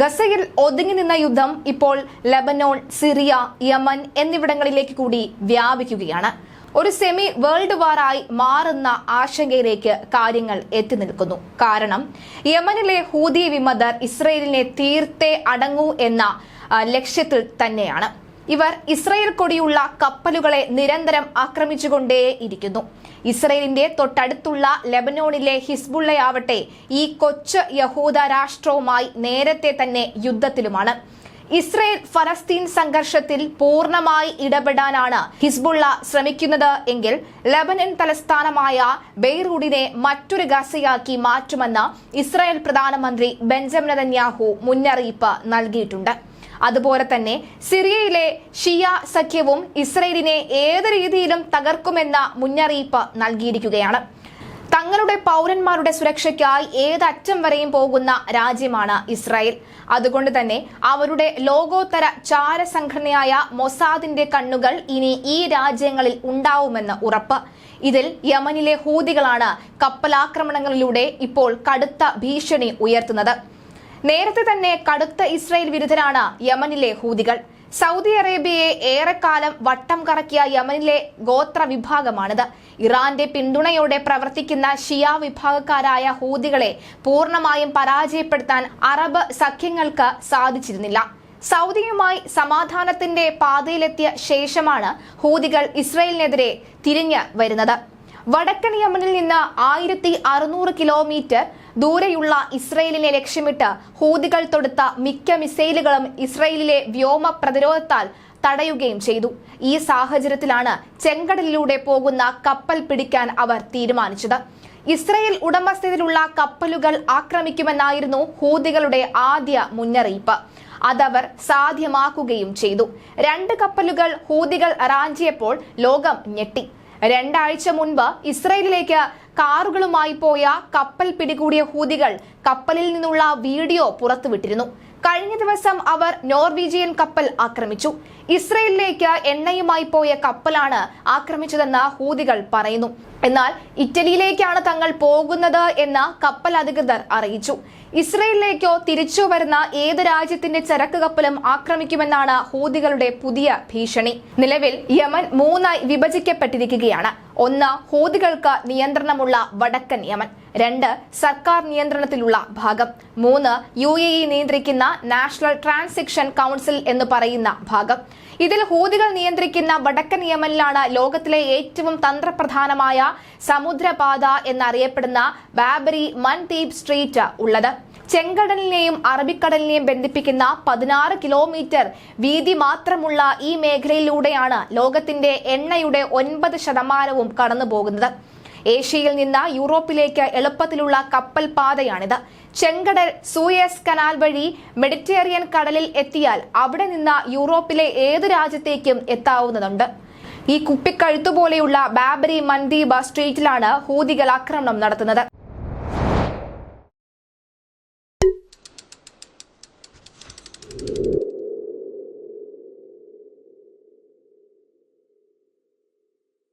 ഗസയിൽ ഒതുങ്ങി നിന്ന യുദ്ധം ഇപ്പോൾ ലബനോൺ സിറിയ യമൻ എന്നിവിടങ്ങളിലേക്ക് കൂടി വ്യാപിക്കുകയാണ്. ഒരു സെമി വേൾഡ് വാറായി മാറുന്ന ആശങ്കയിലേക്ക് കാര്യങ്ങൾ എത്തി നിൽക്കുന്നു. കാരണം യമനിലെ ഹൂതി വിമതർ ഇസ്രയേലിനെ തീർത്തേ അടങ്ങൂ എന്ന ലക്ഷ്യത്തിൽ തന്നെയാണ്. ഇവർ ഇസ്രയേൽ കൊടിയുള്ള കപ്പലുകളെ നിരന്തരം ആക്രമിച്ചുകൊണ്ടേയിരിക്കുന്നു ഇസ്രയേലിന്റെ തൊട്ടടുത്തുള്ള ലെബനോണിലെ ഹിസ്ബുള്ളയാവട്ടെ ഈ കൊച്ചു യഹൂദ രാഷ്ട്രവുമായി നേരത്തെ തന്നെ യുദ്ധത്തിലുമാണ്. ഇസ്രയേൽ ഫലസ്തീൻ സംഘർഷത്തിൽ പൂർണമായി ഇടപെടാനാണ് ഹിസ്ബുള്ള ശ്രമിക്കുന്നത് എങ്കിൽ ലബനൻ തലസ്ഥാനമായ ബെയ്റൂഡിനെ മറ്റൊരു ഗസയാക്കി മാറ്റുമെന്ന് ഇസ്രയേൽ പ്രധാനമന്ത്രി ബെഞ്ചമിൻ നെതന്യാഹു മുന്നറിയിപ്പ് നൽകിയിട്ടുണ്ട്. അതുപോലെ തന്നെ സിറിയയിലെ ഷിയ സഖ്യവും ഇസ്രയേലിനെ ഏത് രീതിയിലും തകർക്കുമെന്ന മുന്നറിയിപ്പ് നൽകിയിരിക്കുകയാണ്. തങ്ങളുടെ പൗരന്മാരുടെ സുരക്ഷയ്ക്കായി ഏതറ്റം വരെയും പോകുന്ന രാജ്യമാണ് ഇസ്രായേൽ. അതുകൊണ്ട് തന്നെ അവരുടെ ലോകോത്തര ചാര സംഘടനയായ മൊസാദിന്റെ കണ്ണുകൾ ഇനി ഈ രാജ്യങ്ങളിൽ ഉണ്ടാവുമെന്ന് ഉറപ്പ്. ഇതിൽ യമനിലെ ഹൂതികളാണ് കപ്പലാക്രമണങ്ങളിലൂടെ ഇപ്പോൾ കടുത്ത ഭീഷണി ഉയർത്തുന്നത്. നേരത്തെ തന്നെ കടുത്ത ഇസ്രയേൽ വിരുദ്ധരാണ് യമനിലെ ഹൂതികൾ. സൗദി അറേബ്യയെ ഏറെക്കാലം വട്ടം കറക്കിയ യമനിലെ ഗോത്ര വിഭാഗമാണിത്. ഇറാന്റെ പിന്തുണയോടെ പ്രവർത്തിക്കുന്ന ഷിയ വിഭാഗക്കാരായ ഹൂതികളെ പൂർണമായും പരാജയപ്പെടുത്താൻ അറബ് സഖ്യങ്ങൾക്ക് സാധിച്ചിരുന്നില്ല. സൗദിയുമായി സമാധാനത്തിന്റെ പാതയിലെത്തിയ ശേഷമാണ് ഹൂതികൾ ഇസ്രയേലിനെതിരെ തിരിഞ്ഞു വരുന്നത്. വടക്കൻ യമനിൽ നിന്ന് ആയിരത്തി അറുന്നൂറ് കിലോമീറ്റർ ദൂരെയുള്ള ഇസ്രയേലിനെ ലക്ഷ്യമിട്ട് ഹൂതികൾ തൊടുത്ത മിക്ക മിസൈലുകളും ഇസ്രയേലിലെ വ്യോമ പ്രതിരോധത്താൽ തടയുകയും ചെയ്തു. ഈ സാഹചര്യത്തിലാണ് ചെങ്കടലിലൂടെ പോകുന്ന കപ്പൽ പിടിക്കാൻ അവർ തീരുമാനിച്ചത്. ഇസ്രയേൽ ഉടമസ്ഥതയിലുള്ള കപ്പലുകൾ ആക്രമിക്കുമെന്നായിരുന്നു ഹൂതികളുടെ ആദ്യ മുന്നറിയിപ്പ്. അതവർ സാധ്യമാക്കുകയും ചെയ്തു. രണ്ട് കപ്പലുകൾ ഹൂതികൾ റാഞ്ചിയപ്പോൾ ലോകം ഞെട്ടി. രണ്ടാഴ്ച മുൻപ് ഇസ്രയേലിലേക്ക് കാറുകളുമായി പോയ കപ്പൽ പിടികൂടിയ ഹൂതികൾ കപ്പലിൽ നിന്നുള്ള വീഡിയോ പുറത്തുവിട്ടിരുന്നു. കഴിഞ്ഞ ദിവസം അവർ നോർവീജിയൻ കപ്പൽ ആക്രമിച്ചു. ഇസ്രയേലിലേക്ക് എണ്ണയുമായി പോയ കപ്പലാണ് ആക്രമിച്ചതെന്ന് ഹൂതികൾ പറയുന്നു. എന്നാൽ ഇറ്റലിയിലേക്കാണ് തങ്ങൾ പോകുന്നത് എന്ന് കപ്പൽ അധികൃതർ അറിയിച്ചു. ഇസ്രയേലിലേക്കോ തിരിച്ചു വരുന്ന ഏത് രാജ്യത്തിന്റെ ചരക്ക് കപ്പലും ആക്രമിക്കുമെന്നാണ് ഹൂതികളുടെ പുതിയ ഭീഷണി. നിലവിൽ യമൻ മൂന്നായി വിഭജിക്കപ്പെട്ടിരിക്കുകയാണ്. ഒന്ന് ഹൂതികൾക്ക് നിയന്ത്രണമുള്ള വടക്കൻ യമൻ. രണ്ട് സർക്കാർ നിയന്ത്രണത്തിലുള്ള ഭാഗം. മൂന്ന് യു എ ഇ നിയന്ത്രിക്കുന്ന നാഷണൽ ട്രാൻസിക്ഷൻ കൗൺസിൽ എന്ന് പറയുന്ന ഭാഗം. ഇതിൽ ഹൂതികൾ നിയന്ത്രിക്കുന്ന വടക്കൻ യമനിലാണ് ലോകത്തിലെ ഏറ്റവും തന്ത്രപ്രധാനമായ സമുദ്രപാത എന്നറിയപ്പെടുന്ന ബാബരി മൻദീപ് സ്ട്രീറ്റ് ഉള്ളത്. ചെങ്കടലിനെയും അറബിക്കടലിനെയും ബന്ധിപ്പിക്കുന്ന പതിനാറ് കിലോമീറ്റർ വീതി മാത്രമുള്ള ഈ മേഖലയിലൂടെയാണ് ലോകത്തിന്റെ എണ്ണയുടെ ഒൻപത് ശതമാനവും കടന്നു പോകുന്നത് ഏഷ്യയിൽ നിന്ന് യൂറോപ്പിലേക്ക് എളുപ്പത്തിലുള്ള കപ്പൽ പാതയാണിത്. ചെങ്കടൽ സൂയസ് കനാൽ വഴി മെഡിറ്റേറിയൻ കടലിൽ എത്തിയാൽ അവിടെ നിന്ന് യൂറോപ്പിലെ ഏത് രാജ്യത്തേക്കും എത്താവുന്നതുണ്ട്. ഈ കുപ്പിക്കഴുത്തുപോലെയുള്ള ബാബരി മന്ദീബ സ്ട്രീറ്റിലാണ് ഹൂതികൾ ആക്രമണം നടത്തുന്നത്.